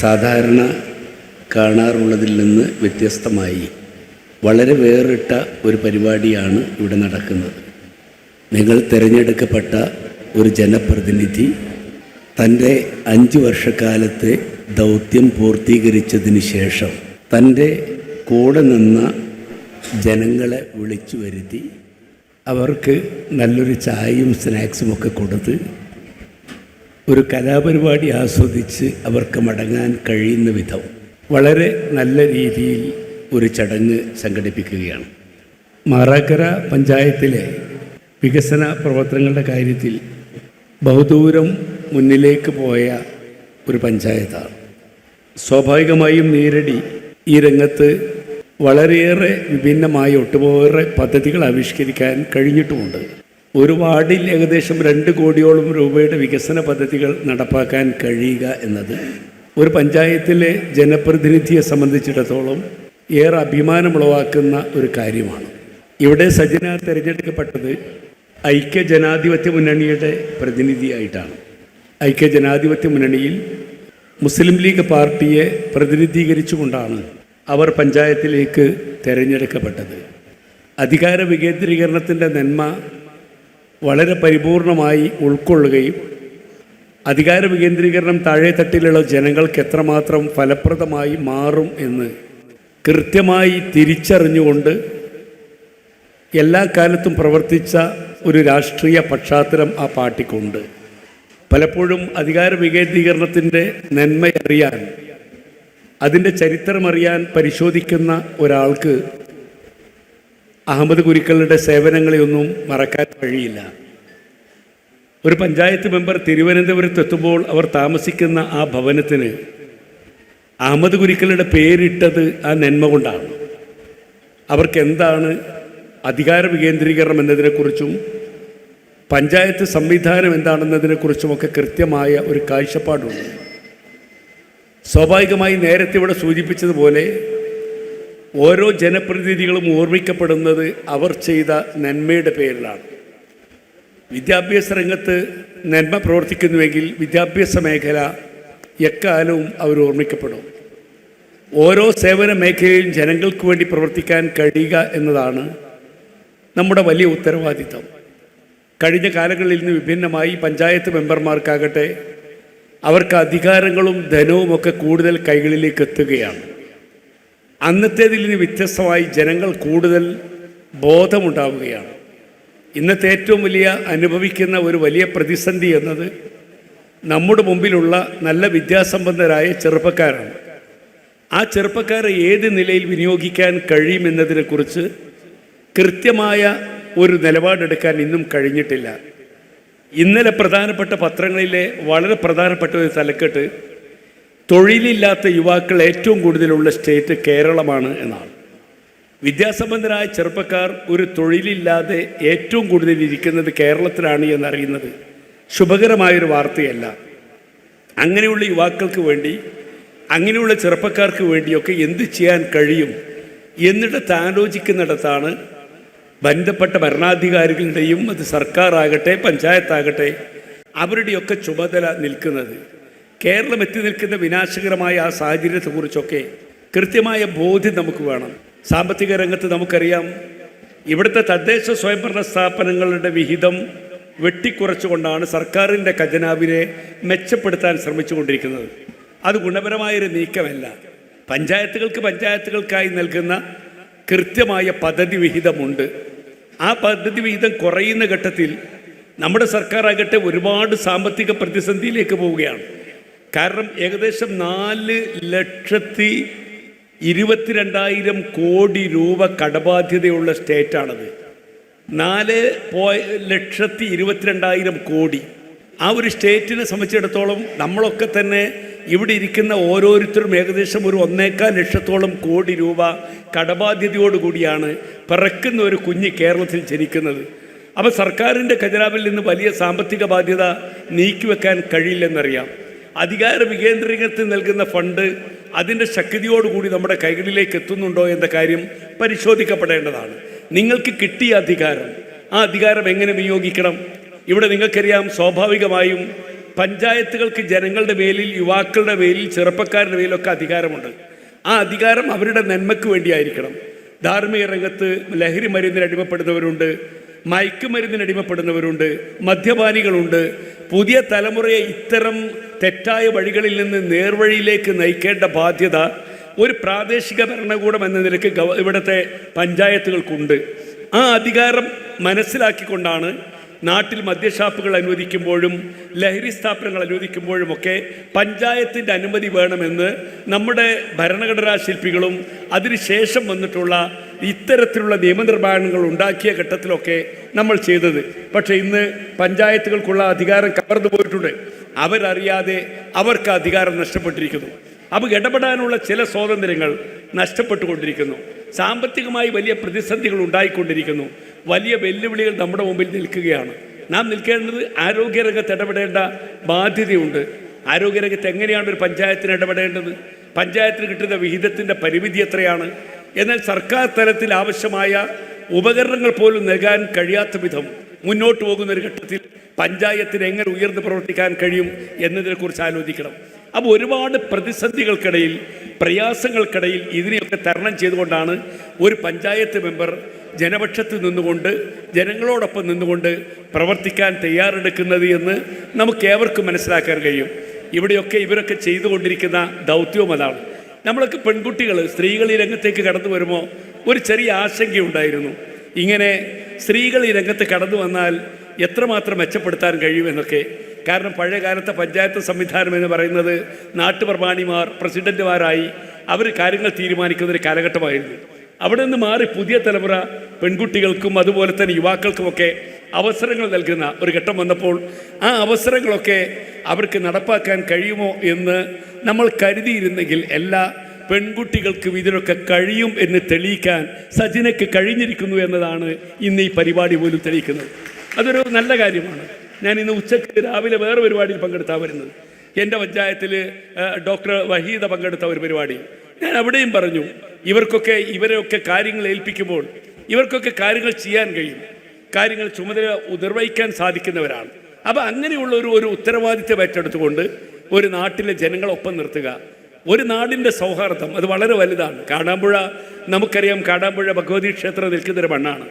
സാധാരണ കാണാറുള്ളതിൽ നിന്ന് വ്യത്യസ്തമായി വളരെ വേറിട്ട ഒരു പരിപാടിയാണ് ഇവിടെ നടക്കുന്നത്. നിങ്ങൾ തിരഞ്ഞെടുക്കപ്പെട്ട ഒരു ജനപ്രതിനിധി തന്റെ അഞ്ച് വർഷക്കാലത്തെ ദൗത്യം പൂർത്തീകരിച്ചതിന് ശേഷം തന്റെ കൂടെ നിന്ന ജനങ്ങളെ വിളിച്ചു വരുത്തി അവർക്ക് നല്ലൊരു ചായയും സ്നാക്സും ഒക്കെ കൊടുത്ത് ഒരു കലാപരിപാടി ആസ്വദിച്ച് അവർക്ക് മടങ്ങാൻ കഴിയുന്ന വിധം വളരെ നല്ല രീതിയിൽ ഒരു ചടങ്ങ് സംഘടിപ്പിക്കുകയാണ്. മാറാക്കര പഞ്ചായത്തിലെ വികസന പ്രവർത്തനങ്ങളുടെ കാര്യത്തിൽ ബഹുദൂരം മുന്നിലേക്ക് പോയ ഒരു പഞ്ചായത്താണ്. സ്വാഭാവികമായും നേരടി ഈ രംഗത്ത് വളരെയേറെ വിഭിന്നമായ ഒട്ടുപോകേറെ പദ്ധതികൾ ആവിഷ്കരിക്കാൻ കഴിഞ്ഞിട്ടുമുണ്ട്. ഒരു വാർഡിൽ ഏകദേശം രണ്ട് കോടിയോളം രൂപയുടെ വികസന പദ്ധതികൾ നടപ്പാക്കാൻ കഴിയുക എന്നത് ഒരു പഞ്ചായത്തിലെ ജനപ്രതിനിധിയെ സംബന്ധിച്ചിടത്തോളം ഏറെ അഭിമാനമുളവാക്കുന്ന ഒരു കാര്യമാണ്. ഇവിടെ സജന തിരഞ്ഞെടുക്കപ്പെട്ടത് ഐക്യ ജനാധിപത്യ മുന്നണിയുടെ പ്രതിനിധിയായിട്ടാണ്. ഐക്യ ജനാധിപത്യ മുന്നണിയിൽ മുസ്ലിം ലീഗ് പാർട്ടിയെ പ്രതിനിധീകരിച്ചുകൊണ്ടാണ് അവർ പഞ്ചായത്തിലേക്ക് തിരഞ്ഞെടുക്കപ്പെട്ടത്. അധികാര വികേന്ദ്രീകരണത്തിന്റെ നന്മ വളരെ പരിപൂർണമായി ഉൾക്കൊള്ളുകയും അധികാര വികേന്ദ്രീകരണം താഴെത്തട്ടിലുള്ള ജനങ്ങൾക്ക് എത്രമാത്രം ഫലപ്രദമായി മാറും എന്ന് കൃത്യമായി തിരിച്ചറിഞ്ഞുകൊണ്ട് എല്ലാ കാലത്തും പ്രവർത്തിച്ച ഒരു രാഷ്ട്രീയ പശ്ചാത്തലം ആ പാർട്ടിക്കുണ്ട്. പലപ്പോഴും അധികാര വികേന്ദ്രീകരണത്തിന്റെ നന്മയറിയാൻ അതിന്റെ ചരിത്രമറിയാൻ പരിശോധിക്കുന്ന ഒരാൾക്ക് അഹമ്മദ് കുരിക്കളുടെ സേവനങ്ങളെയൊന്നും മറക്കാൻ കഴിയില്ല. ഒരു പഞ്ചായത്ത് മെമ്പർ തിരുവനന്തപുരത്ത് എത്തുമ്പോൾ അവർ താമസിക്കുന്ന ആ ഭവനത്തിന് അഹമ്മദ് കുരിക്കളുടെ പേരിട്ടത് ആ നന്മ കൊണ്ടാണ്. അവർക്ക് എന്താണ് അധികാര വികേന്ദ്രീകരണം എന്നതിനെക്കുറിച്ചും പഞ്ചായത്ത് സംവിധാനം എന്താണെന്നതിനെക്കുറിച്ചുമൊക്കെ കൃത്യമായ ഒരു കാഴ്ചപ്പാടുണ്ട്. സ്വാഭാവികമായി നേരത്തെ ഇവിടെ സൂചിപ്പിച്ചതുപോലെ ഓരോ ജനപ്രതിനിധികളും ഓർമ്മിക്കപ്പെടുന്നത് അവർ ചെയ്ത നന്മയുടെ പേരിലാണ്. വിദ്യാഭ്യാസ രംഗത്ത് നന്മ പ്രവർത്തിക്കുന്നുവെങ്കിൽ വിദ്യാഭ്യാസ മേഖല എക്കാലവും അവർ ഓർമ്മിക്കപ്പെടും. ഓരോ സേവന മേഖലയിലും ജനങ്ങൾക്ക് വേണ്ടി പ്രവർത്തിക്കാൻ കഴിയുക എന്നതാണ് നമ്മുടെ വലിയ ഉത്തരവാദിത്തം കഴിഞ്ഞ കാലങ്ങളിൽ നിന്ന് വിഭിന്നമായി പഞ്ചായത്ത് മെമ്പർമാർക്കാകട്ടെ അവർക്ക് അധികാരങ്ങളും ധനവും ഒക്കെ കൂടുതൽ കൈകളിലേക്ക് എത്തുകയാണ്. അന്നത്തേതിൽ നിന്ന് വ്യത്യസ്തമായി ജനങ്ങൾ കൂടുതൽ ബോധമുണ്ടാവുകയാണ്. ഇന്നത്തെ ഏറ്റവും വലിയ അനുഭവിക്കുന്ന ഒരു വലിയ പ്രതിസന്ധി എന്നത് നമ്മുടെ മുമ്പിലുള്ള നല്ല വിദ്യാസമ്പന്നരായ ചെറുപ്പക്കാരാണ്. ആ ചെറുപ്പക്കാരെ ഏത് നിലയിൽ വിനിയോഗിക്കാൻ കഴിയുമെന്നതിനെക്കുറിച്ച് കൃത്യമായ ഒരു നിലപാടെടുക്കാൻ ഇന്നും കഴിഞ്ഞിട്ടില്ല. ഇന്നലെ പ്രധാനപ്പെട്ട പത്രങ്ങളിലെ വളരെ പ്രധാനപ്പെട്ട ഒരു തലക്കെട്ട് തൊഴിലില്ലാത്ത യുവാക്കൾ ഏറ്റവും കൂടുതലുള്ള സ്റ്റേറ്റ് കേരളമാണ് എന്നാണ്. വിദ്യാസമ്പന്നരായ ചെറുപ്പക്കാർ ഒരു തൊഴിലില്ലാതെ ഏറ്റവും കൂടുതൽ ഇരിക്കുന്നത് കേരളത്തിലാണ് എന്നറിയുന്നത് ശുഭകരമായൊരു വാർത്തയല്ല. അങ്ങനെയുള്ള യുവാക്കൾക്ക് വേണ്ടി അങ്ങനെയുള്ള ചെറുപ്പക്കാർക്ക് വേണ്ടിയൊക്കെ എന്ത് ചെയ്യാൻ കഴിയും എന്നിട്ട് ആലോചിക്കുന്നിടത്താണ് ബന്ധപ്പെട്ട ഭരണാധികാരികളുടെയും അത് സർക്കാർ സർക്കാരാകട്ടെ പഞ്ചായത്താകട്ടെ അവരുടെയൊക്കെ ചുമതല നിൽക്കുന്നത്. കേരളം എത്തി നിൽക്കുന്ന വിനാശകരമായ ആ സാഹചര്യത്തെക്കുറിച്ചൊക്കെ കൃത്യമായ ബോധ്യം നമുക്ക് വേണം. സാമ്പത്തിക രംഗത്ത് നമുക്കറിയാം. ഇവിടുത്തെ തദ്ദേശ സ്വയംഭരണ സ്ഥാപനങ്ങളുടെ വിഹിതം വെട്ടിക്കുറച്ചുകൊണ്ടാണ് സർക്കാരിന്റെ ഖജനാവിനെ മെച്ചപ്പെടുത്താൻ ശ്രമിച്ചുകൊണ്ടിരിക്കുന്നത്. അത് ഗുണപരമായൊരു നീക്കമല്ല. പഞ്ചായത്തുകൾക്ക് പഞ്ചായത്തുകൾക്കായി നൽകുന്ന കൃത്യമായ പദ്ധതി വിഹിതമുണ്ട്. ആ പദ്ധതി വിഹിതം കുറയുന്ന ഘട്ടത്തിൽ നമ്മുടെ സർക്കാർ സർക്കാരാകട്ടെ ഒരുപാട് സാമ്പത്തിക പ്രതിസന്ധിയിലേക്ക് പോവുകയാണ്. കാരണം ഏകദേശം നാല് ലക്ഷത്തി ഇരുപത്തിരണ്ടായിരം കോടി രൂപ കടബാധ്യതയുള്ള സ്റ്റേറ്റാണത്. നാല് പോയ ലക്ഷത്തി ഇരുപത്തിരണ്ടായിരം കോടി. ആ ഒരു സ്റ്റേറ്റിനെ സംബന്ധിച്ചിടത്തോളം നമ്മളൊക്കെ തന്നെ ഇവിടെ ഇരിക്കുന്ന ഓരോരുത്തരും ഏകദേശം ഒരു ഒന്നേക്കാൽ ലക്ഷത്തോളം കോടി രൂപ കടബാധ്യതയോടുകൂടിയാണ് പിറക്കുന്ന ഒരു കുഞ്ഞ് കേരളത്തിൽ ജനിക്കുന്നത്. അപ്പോൾ സർക്കാരിന്റെ ഖജനാവിൽ നിന്ന് വലിയ സാമ്പത്തിക ബാധ്യത നീക്കിവെക്കാൻ കഴിയില്ലെന്നറിയാം. അധികാര വികേന്ദ്രീകരണത്തിൽ നൽകുന്ന ഫണ്ട് അതിന്റെ ശക്തിയോടുകൂടി നമ്മുടെ കൈകളിലേക്ക് എത്തുന്നുണ്ടോ എന്ന കാര്യം പരിശോധിക്കപ്പെടേണ്ടതാണ്. നിങ്ങൾക്ക് കിട്ടിയ അധികാരം ആ അധികാരം എങ്ങനെ വിനിയോഗിക്കണം? ഇവിടെ നിങ്ങൾക്കറിയാം സ്വാഭാവികമായും പഞ്ചായത്തുകൾക്ക് ജനങ്ങളുടെ മേലിൽ യുവാക്കളുടെ മേലിൽ ചെറുപ്പക്കാരുടെ മേലിലൊക്കെ അധികാരമുണ്ട്. ആ അധികാരം അവരുടെ നന്മയ്ക്ക് വേണ്ടിയായിരിക്കണം. ധാർമ്മിക രംഗത്ത് ലഹരി മരുന്നിന് അടിമപ്പെടുന്നവരുണ്ട് മയക്കുമരുന്നിന് അടിമപ്പെടുന്നവരുണ്ട് മദ്യപാനികളുണ്ട്. പുതിയ തലമുറയെ ഇത്തരം തെറ്റായ വഴികളിൽ നിന്ന് നേർവഴിയിലേക്ക് നയിക്കേണ്ട ബാധ്യത ഒരു പ്രാദേശിക ഭരണകൂടം എന്ന നിലയ്ക്ക് ഗവ ഇവിടുത്തെ പഞ്ചായത്തുകൾക്കുണ്ട്. ആ അധികാരം മനസ്സിലാക്കിക്കൊണ്ടാണ് നാട്ടിൽ മദ്യഷാപ്പുകൾ അനുവദിക്കുമ്പോഴും ലഹരി സ്ഥാപനങ്ങൾ അനുവദിക്കുമ്പോഴുമൊക്കെ പഞ്ചായത്തിന്റെ അനുമതി വേണമെന്ന് നമ്മുടെ ഭരണഘടനാ ശില്പികളും അതിനുശേഷം വന്നിട്ടുള്ള ഇത്തരത്തിലുള്ള നിയമനിർമ്മാണങ്ങൾ ഉണ്ടാക്കിയ ഘട്ടത്തിലൊക്കെ നമ്മൾ ചെയ്തത്. പക്ഷേ ഇന്ന് പഞ്ചായത്തുകൾക്കുള്ള അധികാരം കവർന്നു പോയിട്ടുണ്ട് അവരറിയാതെ അവർക്ക് അധികാരം നഷ്ടപ്പെട്ടിരിക്കുന്നു. അപ്പോൾ ഇടപെടാനുള്ള ചില സ്വാതന്ത്ര്യങ്ങൾ നഷ്ടപ്പെട്ടുകൊണ്ടിരിക്കുന്നു. സാമ്പത്തികമായി വലിയ പ്രതിസന്ധികൾ ഉണ്ടായിക്കൊണ്ടിരിക്കുന്നു. വലിയ വെല്ലുവിളികൾ നമ്മുടെ മുമ്പിൽ നിൽക്കുകയാണ്. നാം നിൽക്കേണ്ടത് ആരോഗ്യരംഗത്ത് ഇടപെടേണ്ട ബാധ്യതയുണ്ട്. ആരോഗ്യരംഗത്ത് എങ്ങനെയാണ് ഒരു പഞ്ചായത്തിന് ഇടപെടേണ്ടത്? പഞ്ചായത്തിന് കിട്ടുന്ന വിഹിതത്തിന്റെ പരിമിതി എത്രയാണ്? എന്നാൽ സർക്കാർ തലത്തിൽ ആവശ്യമായ ഉപകരണങ്ങൾ പോലും നൽകാൻ കഴിയാത്ത വിധം മുന്നോട്ട് പോകുന്ന ഒരു ഘട്ടത്തിൽ പഞ്ചായത്തിന് എങ്ങനെ ഉയർന്നു പ്രവർത്തിക്കാൻ കഴിയും എന്നതിനെക്കുറിച്ച് ആലോചിക്കണം. അപ്പോൾ ഒരുപാട് പ്രതിസന്ധികൾക്കിടയിൽ പ്രയാസങ്ങൾക്കിടയിൽ ഇതിനെയൊക്കെ തരണം ചെയ്തുകൊണ്ടാണ് ഒരു പഞ്ചായത്ത് മെമ്പർ ജനപക്ഷത്ത് നിന്നുകൊണ്ട് ജനങ്ങളോടൊപ്പം നിന്നുകൊണ്ട് പ്രവർത്തിക്കാൻ തയ്യാറെടുക്കുന്നത് എന്ന് നമുക്ക് ഏവർക്കും മനസ്സിലാക്കാൻ കഴിയും. ഇവിടെയൊക്കെ ഇവരൊക്കെ ചെയ്തുകൊണ്ടിരിക്കുന്ന ദൗത്യവും അതാണ്. നമ്മളൊക്കെ പെൺകുട്ടികൾ സ്ത്രീകൾ ഈ രംഗത്തേക്ക് കടന്നു വരുമോ ഒരു ചെറിയ ആശങ്കയുണ്ടായിരുന്നു. ഇങ്ങനെ സ്ത്രീകൾ ഈ രംഗത്ത് കടന്നു വന്നാൽ എത്രമാത്രം മെച്ചപ്പെടുത്താൻ കഴിയുമെന്നൊക്കെ. കാരണം പഴയ കാലത്തെ പഞ്ചായത്ത് സംവിധാനം എന്ന് പറയുന്നത് നാട്ടുപ്രമാണിമാർ പ്രസിഡന്റുമാരായി അവർ കാര്യങ്ങൾ തീരുമാനിക്കുന്ന ഒരു കാലഘട്ടമായിരുന്നു. അവിടെ നിന്ന് മാറി പുതിയ തലമുറ പെൺകുട്ടികൾക്കും അതുപോലെ തന്നെ യുവാക്കൾക്കുമൊക്കെ അവസരങ്ങൾ നൽകുന്ന ഒരു ഘട്ടം വന്നപ്പോൾ ആ അവസരങ്ങളൊക്കെ അവർക്ക് നടപ്പാക്കാൻ കഴിയുമോ എന്ന് നമ്മൾ കരുതിയിരുന്നെങ്കിൽ എല്ലാ പെൺകുട്ടികൾക്കും ഇതിനൊക്കെ കഴിയും എന്ന് തെളിയിക്കാൻ സജിനയ്ക്ക് കഴിഞ്ഞിരിക്കുന്നു എന്നതാണ് ഇന്ന് ഈ പരിപാടി പോലും തെളിയിക്കുന്നത്. അതൊരു നല്ല കാര്യമാണ്. ഞാൻ ഇന്ന് ഉച്ചയ്ക്ക് രാവിലെ വേറെ പരിപാടിയിൽ പങ്കെടുത്താൽ വരുന്നത്. എന്റെ പഞ്ചായത്തിൽ ഡോക്ടർ വഹീദ പങ്കെടുത്ത ഒരു പരിപാടി. ഞാൻ അവിടെയും പറഞ്ഞു ഇവർക്കൊക്കെ ഇവരെയൊക്കെ കാര്യങ്ങൾ ഏൽപ്പിക്കുമ്പോൾ ഇവർക്കൊക്കെ കാര്യങ്ങൾ ചെയ്യാൻ കഴിയും. കാര്യങ്ങൾ ചുമതല നിർവഹിക്കാൻ സാധിക്കുന്നവരാണ്. അപ്പോൾ അങ്ങനെയുള്ള ഒരു ഒരു ഉത്തരവാദിത്വം ഏറ്റെടുത്തുകൊണ്ട് ഒരു നാട്ടിലെ ജനങ്ങളൊപ്പം നിർത്തുക. ഒരു നാടിന്റെ സൗഹാർദ്ദം അത് വളരെ വലുതാണ്. കാടാമ്പുഴ നമുക്കറിയാം കാടാമ്പുഴ ഭഗവതി ക്ഷേത്രം നിൽക്കുന്നൊരു മണ്ണാണ്.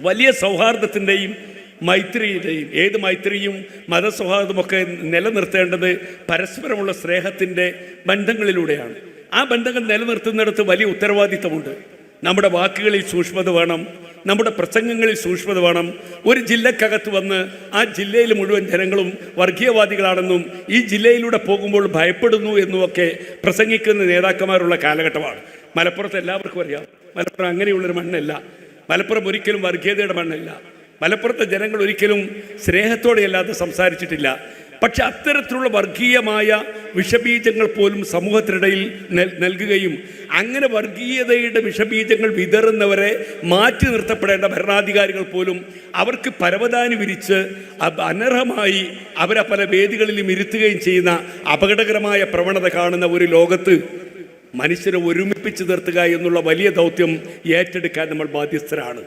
വലിയ സൗഹാർദ്ദത്തിന്റെയും മൈത്രിയുടെയും ഏത് മൈത്രിയും മതസൗഹാർദ്ദമൊക്കെ നിലനിർത്തേണ്ടത് പരസ്പരമുള്ള സ്നേഹത്തിന്റെ ബന്ധങ്ങളിലൂടെയാണ്. ആ ബന്ധങ്ങൾ നിലനിർത്തുന്നിടത്ത് വലിയ ഉത്തരവാദിത്തമുണ്ട്. നമ്മുടെ വാക്കുകളിൽ സൂക്ഷ്മത വേണം നമ്മുടെ പ്രസംഗങ്ങളിൽ സൂക്ഷ്മത വേണം. ഒരു ജില്ലക്കകത്ത് വന്ന് ആ ജില്ലയിൽ മുഴുവൻ ജനങ്ങളും വർഗീയവാദികളാണെന്നും ഈ ജില്ലയിലൂടെ പോകുമ്പോൾ ഭയപ്പെടുന്നു എന്നുമൊക്കെ പ്രസംഗിക്കുന്ന നേതാക്കന്മാരുള്ള കാലഘട്ടമാണ്. മലപ്പുറത്ത് എല്ലാവർക്കും അറിയാം. മലപ്പുറം അങ്ങനെയുള്ളൊരു മണ്ണല്ല. മലപ്പുറം ഒരിക്കലും വർഗീയതയുടെ മണ്ണല്ല. മലപ്പുറത്തെ ജനങ്ങൾ ഒരിക്കലും സ്നേഹത്തോടെയല്ലാതെ സംസാരിച്ചിട്ടില്ല. പക്ഷെ അത്തരത്തിലുള്ള വർഗീയമായ വിഷബീജങ്ങൾ പോലും സമൂഹത്തിനിടയിൽ നൽ- നൽകുകയും അങ്ങനെ വർഗീയതയുടെ വിഷബീജങ്ങൾ വിതറുന്നവരെ മാറ്റി നിർത്തപ്പെടേണ്ട ഭരണാധികാരികൾ പോലും അവർക്ക് പരവതാനി വിരിച്ച് അനർഹമായി അവരെ പല വേദികളിലും ഇരുത്തുകയും ചെയ്യുന്ന അപകടകരമായ പ്രവണത കാണുന്ന ഒരു ലോകത്ത് മനുഷ്യരെ ഒരുമിപ്പിച്ച് നിർത്തുക എന്നുള്ള വലിയ ദൗത്യം ഏറ്റെടുക്കാൻ നമ്മൾ ബാധ്യസ്ഥരാണ്.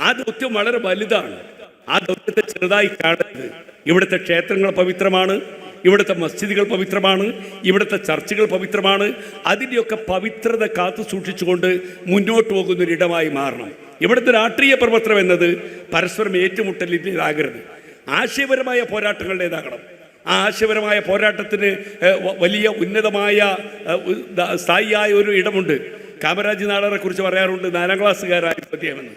ആ ദൗത്യം വളരെ വലുതാണ്. ആ ദൗത്യത്തെ ചെറുതായി കാണരുത്. ഇവിടുത്തെ ക്ഷേത്രങ്ങൾ പവിത്രമാണ് ഇവിടുത്തെ മസ്ജിദുകൾ പവിത്രമാണ് ഇവിടുത്തെ ചർച്ചുകൾ പവിത്രമാണ്. അതിന്റെയൊക്കെ പവിത്രത കാത്തു സൂക്ഷിച്ചുകൊണ്ട് മുന്നോട്ട് പോകുന്ന ഒരിടമായി മാറണം. ഇവിടുത്തെ രാഷ്ട്രീയ പ്രവർത്തനം എന്നത് പരസ്പരം ഏറ്റുമുട്ടലിന്റെതാകരുത് ആശയപരമായ പോരാട്ടങ്ങളുടേതാകണം. ആ ആശയപരമായ പോരാട്ടത്തിന് വലിയ ഉന്നതമായ സ്ഥായിയായ ഒരു ഇടമുണ്ട്. കാമരാജ് നാടാറെ കുറിച്ച് പറയാറുണ്ട് നാലാം ക്ലാസ്സുകാരായ അദ്ദേഹമെന്ന്.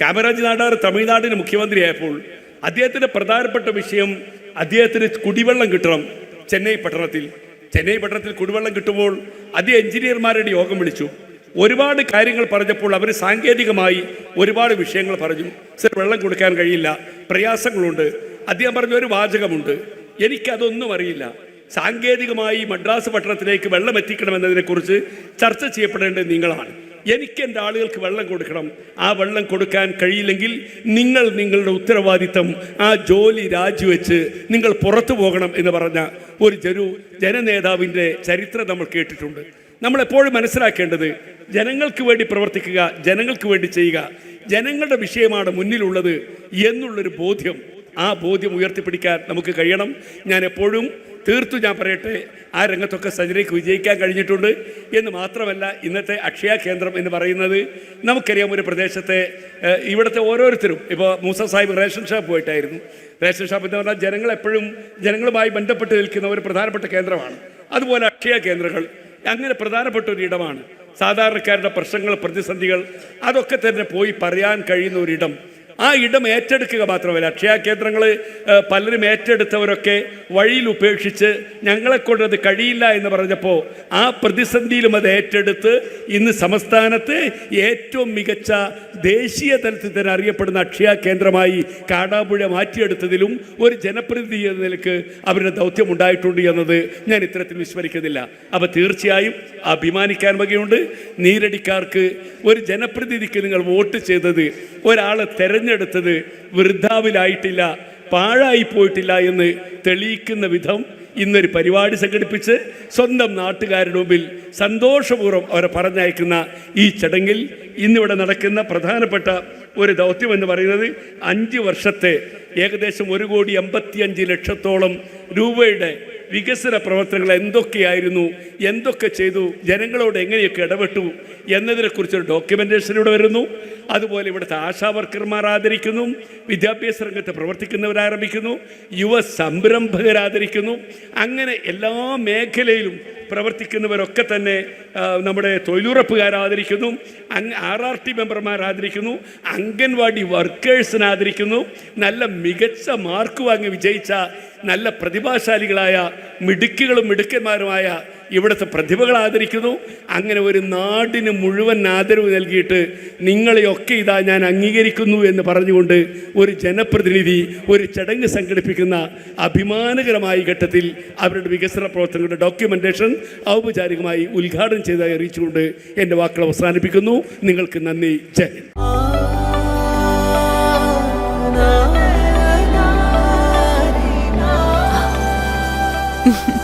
കാമരാജ് നാടാർ തമിഴ്നാടിന് മുഖ്യമന്ത്രിയായപ്പോൾ അദ്ദേഹത്തിന്റെ പ്രധാനപ്പെട്ട വിഷയം അദ്ദേഹത്തിന് കുടിവെള്ളം കിട്ടണം ചെന്നൈ പട്ടണത്തിൽ. ചെന്നൈ പട്ടണത്തിൽ കുടിവെള്ളം കിട്ടുമ്പോൾ അദ്ദേഹം എഞ്ചിനീയർമാരുടെ യോഗം വിളിച്ചു. ഒരുപാട് കാര്യങ്ങൾ പറഞ്ഞപ്പോൾ അവർ സാങ്കേതികമായി ഒരുപാട് വിഷയങ്ങൾ പറഞ്ഞു. സർ വെള്ളം കൊടുക്കാൻ കഴിയില്ല. പ്രയാസങ്ങളുണ്ട്. അദ്ദേഹം പറഞ്ഞ ഒരു വാചകമുണ്ട്. എനിക്കതൊന്നും അറിയില്ല. സാങ്കേതികമായി മദ്രാസ് പട്ടണത്തിലേക്ക് വെള്ളം എത്തിക്കണമെന്നതിനെക്കുറിച്ച് ചർച്ച ചെയ്യപ്പെടേണ്ടത് നിങ്ങളാണ്. എനിക്ക് എന്റെ ആളുകൾക്ക് വെള്ളം കൊടുക്കണം. ആ വെള്ളം കൊടുക്കാൻ കഴിയില്ലെങ്കിൽ നിങ്ങൾ നിങ്ങളുടെ ഉത്തരവാദിത്തം ആ ജോലി രാജിവെച്ച് നിങ്ങൾ പുറത്തു പോകണം എന്ന് പറഞ്ഞ ഒരു ജരു ജനനേതാവിന്റെ ചരിത്രം നമ്മൾ കേട്ടിട്ടുണ്ട്. നമ്മൾ എപ്പോഴും മനസ്സിലാക്കേണ്ടത് ജനങ്ങൾക്ക് വേണ്ടി പ്രവർത്തിക്കുക ജനങ്ങൾക്ക് വേണ്ടി ചെയ്യുക ജനങ്ങളുടെ വിഷയമാണ് മുന്നിലുള്ളത് എന്നുള്ളൊരു ബോധ്യം ആ ബോധ്യം ഉയർത്തിപ്പിടിക്കാൻ നമുക്ക് കഴിയണം. ഞാൻ എപ്പോഴും തീർത്തു ഞാൻ പറയട്ടെ ആ രംഗത്തൊക്കെ സജനയ്ക്ക് വിജയിക്കാൻ കഴിഞ്ഞിട്ടുണ്ട് എന്ന് മാത്രമല്ല ഇന്നത്തെ അക്ഷയ കേന്ദ്രം എന്ന് പറയുന്നത്. നമുക്കറിയാം ഒരു പ്രദേശത്തെ ഇവിടുത്തെ ഓരോരുത്തരും ഇപ്പോൾ മൂസ സാഹിബ് റേഷൻ ഷോപ്പ് പോയിട്ടായിരുന്നു. റേഷൻ ഷോപ്പ് എന്ന് പറഞ്ഞാൽ ജനങ്ങൾ എപ്പോഴും ജനങ്ങളുമായി ബന്ധപ്പെട്ട് നിൽക്കുന്ന ഒരു പ്രധാനപ്പെട്ട കേന്ദ്രമാണ്. അതുപോലെ അക്ഷയ കേന്ദ്രങ്ങൾ അങ്ങനെ പ്രധാനപ്പെട്ട ഒരു ഇടമാണ്. സാധാരണക്കാരുടെ പ്രശ്നങ്ങൾ പ്രതിസന്ധികൾ അതൊക്കെ തന്നെ പോയി പറയാൻ കഴിയുന്ന ഒരിടം ആ ഇടം ഏറ്റെടുക്കുക മാത്രമല്ല. അക്ഷയ കേന്ദ്രങ്ങൾ പലരും ഏറ്റെടുത്തവരൊക്കെ വഴിയിൽ ഉപേക്ഷിച്ച് ഞങ്ങളെ കൊണ്ടത് കഴിയില്ല എന്ന് പറഞ്ഞപ്പോൾ ആ പ്രതിസന്ധിയിലും അത് ഏറ്റെടുത്ത് ഇന്ന് സംസ്ഥാനത്ത് ഏറ്റവും മികച്ച ദേശീയ തലത്തിൽ തന്നെ അറിയപ്പെടുന്ന അക്ഷയ കേന്ദ്രമായി കാടാമ്പുഴ മാറ്റിയെടുത്തതിലും ഒരു ജനപ്രതിനിധി എന്ന നിലയ്ക്ക് അവരുടെ ദൗത്യം ഉണ്ടായിട്ടുണ്ട് എന്നത് ഞാൻ ഇത്തരത്തിൽ വിസ്മരിക്കുന്നില്ല. അപ്പോൾ തീർച്ചയായും അഭിമാനിക്കാൻ വകയുണ്ട്. നീരടിക്കാർക്ക് ഒരു ജനപ്രതിനിധിക്ക് നിങ്ങൾ വോട്ട് ചെയ്തത് ഒരാളെ തെരഞ്ഞെടുത്തത് വൃദ്ധാവിലായിട്ടില്ല പാഴായി പോയിട്ടില്ല എന്ന് തെളിയിക്കുന്ന വിധം ഇന്നൊരു പരിപാടി സംഘടിപ്പിച്ച് സ്വന്തം നാട്ടുകാരുടെ മുമ്പിൽ സന്തോഷപൂർവം അവരെ പറഞ്ഞയക്കുന്ന ഈ ചടങ്ങിൽ ഇന്നിവിടെ നടക്കുന്ന പ്രധാനപ്പെട്ട ഒരു ദൗത്യം എന്ന് പറയുന്നത് അഞ്ച് വർഷത്തെ ഏകദേശം ഒരു കോടി എൺപത്തിയഞ്ച് ലക്ഷത്തോളം രൂപയുടെ വികസന പ്രവർത്തനങ്ങൾ എന്തൊക്കെയായിരുന്നു? എന്തൊക്കെ ചെയ്തു? ജനങ്ങളോട് എങ്ങനെയൊക്കെ ഇടപെട്ടു? എന്നതിനെക്കുറിച്ചൊരു ഡോക്യുമെന്റേഷൻ ഇവിടെ വരുന്നു. അതുപോലെ ഇവിടുത്തെ ആശാ വർക്കർമാർ ആദരിക്കുന്നു. വിദ്യാഭ്യാസ രംഗത്ത് പ്രവർത്തിക്കുന്നവർ ആരംഭിക്കുന്നു. യുവ സംരംഭകർ ആദരിക്കുന്നു അങ്ങനെ എല്ലാ മേഖലയിലും പ്രവർത്തിക്കുന്നവരൊക്കെ തന്നെ നമ്മുടെ തൊഴിലുറപ്പുകാർ ആദരിക്കുന്നു ആർ ആർ ടി മെമ്പർമാർ ആദരിക്കുന്നു അംഗൻവാടി വർക്കേഴ്സിനെ ആദരിക്കുന്നു നല്ല മികച്ച മാർക്ക് വാങ്ങി വിജയിച്ച നല്ല പ്രതിഭാശാലികളായ മിടുക്കുകളും മിടുക്കന്മാരുമായ ഇവിടുത്തെ പ്രതിഭകൾ ആദരിക്കുന്നു അങ്ങനെ ഒരു നാടിന് മുഴുവൻ ആദരവ് നൽകിയിട്ട് നിങ്ങളെയൊക്കെ ഇതാ ഞാൻ അംഗീകരിക്കുന്നു എന്ന് പറഞ്ഞുകൊണ്ട് ഒരു ജനപ്രതിനിധി ഒരു ചടങ്ങ് സംഘടിപ്പിക്കുന്ന അഭിമാനകരമായ ഘട്ടത്തിൽ അവരുടെ വികസന പ്രവർത്തനങ്ങളുടെ ഡോക്യുമെന്റേഷൻ ഔപചാരികമായി ഉദ്ഘാടനം ചെയ്തതായി അറിയിച്ചുകൊണ്ട് എന്റെ വാക്കുകൾ അവസാനിപ്പിക്കുന്നു നിങ്ങൾക്ക് നന്ദി ജയ് ഹിന്ദ്.